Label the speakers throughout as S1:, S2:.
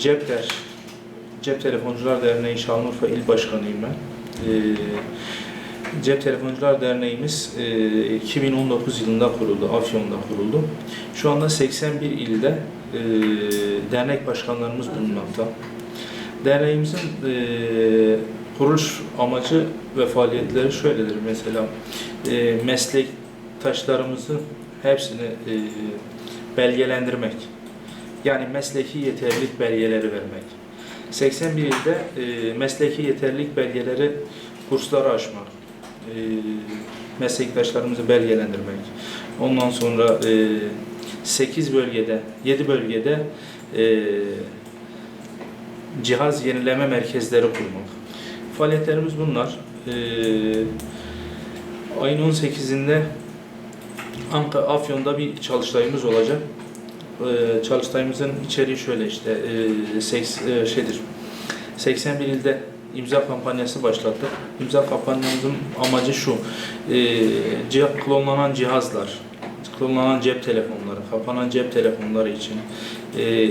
S1: Cepter, Cep Telefoncular Derneği Şanlıurfa İl Başkanıyım ben. Ee, Cep Telefoncular Derneğimiz e, 2019 yılında kuruldu, Afyon'da kuruldu. Şu anda 81 ilde e, dernek başkanlarımız bulunmakta. Derneğimizin e, kuruluş amacı ve faaliyetleri şöyledir. Mesela e, meslektaşlarımızın hepsini e, belgelendirmek. Yani mesleki yeterlilik belgeleri vermek. 81 ilde e, mesleki yeterlilik belgeleri kursları açmak. E, meslektaşlarımızı belgelendirmek. Ondan sonra e, 8 bölgede, 7 bölgede e, cihaz yenileme merkezleri kurmak. Faaliyetlerimiz bunlar. E, ayın 18'inde Ankara Afyon'da bir çalıştayımız olacak. Ee, çalıştayımızın içeriği şöyle işte e, e, şeydir. 81 ilde imza kampanyası başlattık. İmza kampanyamızın amacı şu. E, klonlanan cihazlar, klonlanan cep telefonları, kapanan cep telefonları için e,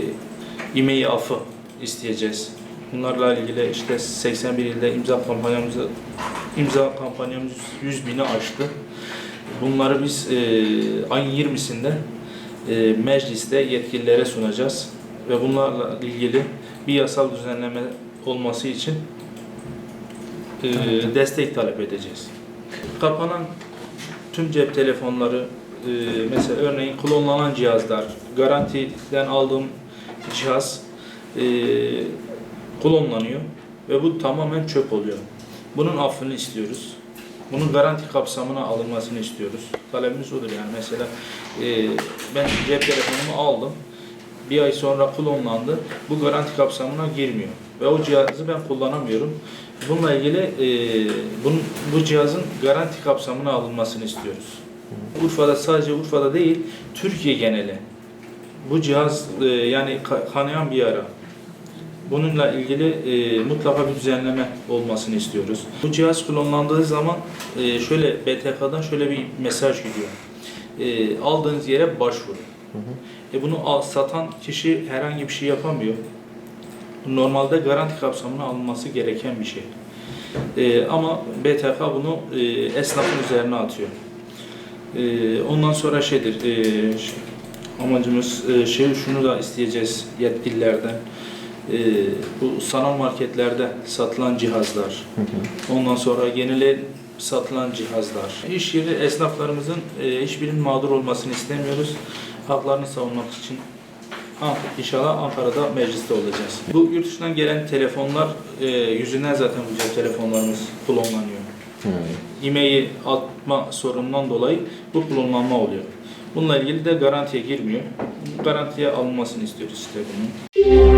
S1: e-mail affı isteyeceğiz. Bunlarla ilgili işte 81 ilde imza kampanyamızı imza kampanyamız 100 bini aştı. Bunları biz e, ayın 20'sinde e, mecliste yetkililere sunacağız ve bunlarla ilgili bir yasal düzenleme olması için e, destek talep edeceğiz. Kapanan tüm cep telefonları e, mesela örneğin klonlanan cihazlar, garantiden aldığım cihaz e, klonlanıyor ve bu tamamen çöp oluyor. Bunun affını istiyoruz. Bunun garanti kapsamına alınmasını istiyoruz. Talebimiz odur yani. Mesela e, ben cep telefonumu aldım. Bir ay sonra klonlandı. Bu garanti kapsamına girmiyor. Ve o cihazı ben kullanamıyorum. Bununla ilgili e, bunun, bu cihazın garanti kapsamına alınmasını istiyoruz. Urfa'da sadece Urfa'da değil, Türkiye geneli. Bu cihaz e, yani ka- kanayan bir yara. Bununla ilgili e, mutlaka bir düzenleme olmasını istiyoruz. Bu cihaz klonlandığı zaman e, şöyle BTK'dan şöyle bir mesaj gidiyor. E, aldığınız yere başvurun. E, bunu al, satan kişi herhangi bir şey yapamıyor. Normalde garanti kapsamına alınması gereken bir şey. E, ama BTK bunu e, esnafın üzerine atıyor. E, ondan sonra şeydir, e, amacımız e, şey şunu da isteyeceğiz yetkililerden. E, bu sanal marketlerde satılan cihazlar, ondan sonra yenile satılan cihazlar. İş yeri esnaflarımızın e, hiçbirinin mağdur olmasını istemiyoruz. Haklarını savunmak için İnşallah Ankara'da mecliste olacağız. Bu yurt dışından gelen telefonlar e, yüzünden zaten bu cep telefonlarımız klonlanıyor. E-mail atma sorunundan dolayı bu klonlanma oluyor. Bununla ilgili de garantiye girmiyor. Garantiye alınmasını istiyoruz işte bunun.